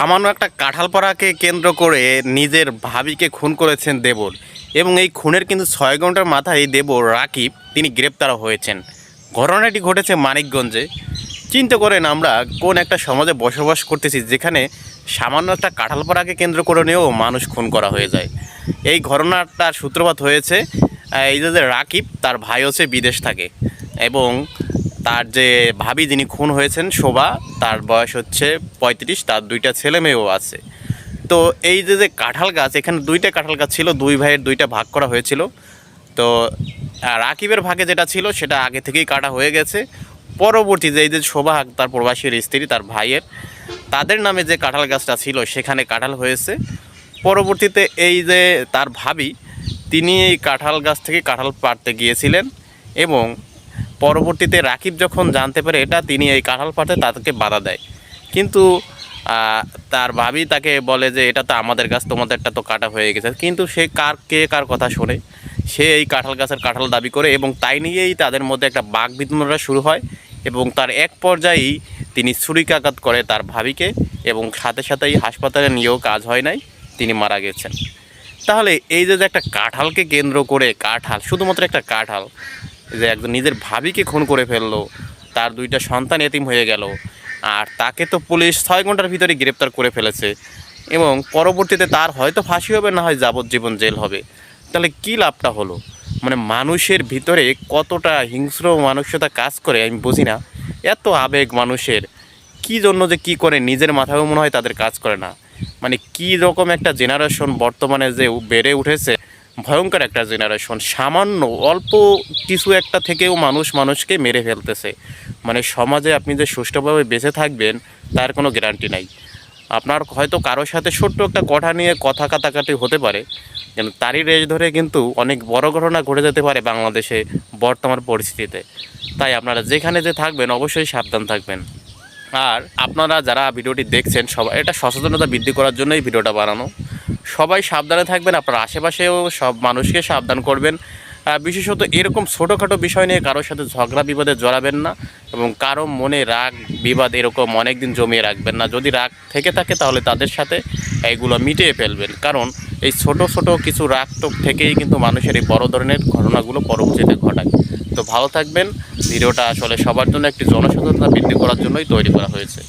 সামান্য একটা কাঁঠাল পাড়াকে কেন্দ্র করে নিজের ভাবিকে খুন করেছেন দেবর। এবং এই খুনের কিন্তু ছয় ঘণ্টার মাথায় দেবর রাকিব, তিনি গ্রেপ্তার হয়েছেন। ঘটনাটি ঘটেছে মানিকগঞ্জে। চিন্তা করেন আমরা কোন একটা সমাজে বসবাস করতেছি যেখানে সামান্য একটা কাঁঠাল পাড়াকে কেন্দ্র করে নিয়েও মানুষ খুন করা হয়ে যায়। এই ঘটনাটার সূত্রপাত হয়েছে এই যে রাকিব, তার ভাই হচ্ছে বিদেশ থাকে। এবং তার যে ভাবি যিনি খুন হয়েছেন, শোভা, তার বয়স হচ্ছে পঁয়ত্রিশ, তার দুইটা ছেলে মেয়েও আছে। তো এই যে যে কাঁঠাল গাছ, এখানে দুইটা কাঁঠাল গাছ ছিল, দুই ভাইয়ের দুইটা ভাগ করা হয়েছিল। তো রাকিবের ভাগে যেটা ছিল, সেটা আগে থেকেই কাটা হয়ে গেছে। পরবর্তীতে এই যে শোভা, তার প্রবাসীর স্ত্রী, তার ভাইয়ের, তাদের নামে যে কাঁঠাল গাছটা ছিল, সেখানে কাঁঠাল হয়েছে। পরবর্তীতে এই যে, তার ভাবি, তিনি এই কাঁঠাল গাছ থেকে কাঁঠাল পাড়তে গিয়েছিলেন এবং পরবর্তীতে রাকিব যখন জানতে পারে এটা তিনি এই কাঁঠাল পাড়তে তাদেরকে বাধা দেয়। কিন্তু তার ভাবি তাকে বলে যে, এটা তো আমাদের গাছ, তোমাদেরটা তো কাটা হয়ে গেছে। কিন্তু সে কার, কে কার কথা শোনে? সে এই কাঁঠাল গাছের কাঁঠাল দাবি করে এবং তাই নিয়েই তাদের মধ্যে একটা বাঘ বিতণ্ডা শুরু হয় এবং তার এক পর্যায়েই তিনি ছুরিকাঘাত করে তার ভাবিকে এবং সাথে সাথেই হাসপাতালে নিয়েও কাজ হয় নাই, তিনি মারা গেছেন। তাহলে এই যে একটা কাঁঠালকে কেন্দ্র করে কাঁঠাল, শুধুমাত্র একটা কাঁঠাল যে একজন নিজের ভাবিকে খুন করে ফেলল, তার দুইটা সন্তান এতিম হয়ে গেল, আর তাকে তো পুলিশ ছয় ঘণ্টার ভিতরে গ্রেপ্তার করে ফেলেছে এবং পরবর্তীতে তার হয়তো ফাঁসি হবে, না হয় যাবজ্জীবন জেল হবে। তাহলে কী লাভটা হলো? মানে মানুষের ভিতরে কতটা হিংস্র মানসিকতা কাজ করে আমি বুঝি না। এত আবেগ মানুষের, কি জন্য যে কি করে নিজের মাথায়ও মনে হয় তাদের কাজ করে না। মানে কি রকম একটা জেনারেশন বর্তমানে যে বেড়ে উঠেছে ভয়ঙ্কর একটা জেনারেশন সামান্য, অল্প কিছু একটা থেকেও মানুষ মানুষকে মেরে ফেলতেছে। মানে সমাজে আপনি যে সুষ্ঠুভাবে বেঁচে থাকবেন, তার কোনো গ্যারান্টি নাই। আপনার হয়তো কারোর সাথে ছোট্ট একটা কথা নিয়ে কথা কাটাকাটি হতে পারে, কিন্তু তারই রেশ ধরে কিন্তু অনেক বড় ঘটনা ঘটে যেতে পারে বাংলাদেশে বর্তমান পরিস্থিতিতে। তাই আপনারা যেখানে যে থাকবেন, অবশ্যই সাবধান থাকবেন। আর আপনারা যারা ভিডিওটি দেখছেন, সবাই, এটা সচেতনতা বৃদ্ধি করার জন্যই ভিডিওটা বানানো। সবাই সাবধানে থাকবেন, আপনার আশেপাশেও সব মানুষকে সাবধান করবেন। বিশেষত এরকম ছোটোখাটো বিষয় নিয়ে কারোর সাথে ঝগড়া বিবাদে জড়াবেন না এবং কারও মনে রাগ বিবাদ এরকম অনেক দিন জমিয়ে রাখবেন না। যদি রাগ থেকে থাকে তাহলে তাদের সাথে এইগুলো মিটিয়ে ফেলবেন। কারণ এই ছোট ছোট কিছু রাগ টোক থেকেই কিন্তু মানুষের এই বড় ধরনের ঘটনাগুলো পরবর্তীতে ঘটায়। তো ভালো থাকবেন। ভিডিওটা আসলে সবার জন্য একটি জনসচেতনতা বৃদ্ধি করার জন্যই তৈরি করা হয়েছে।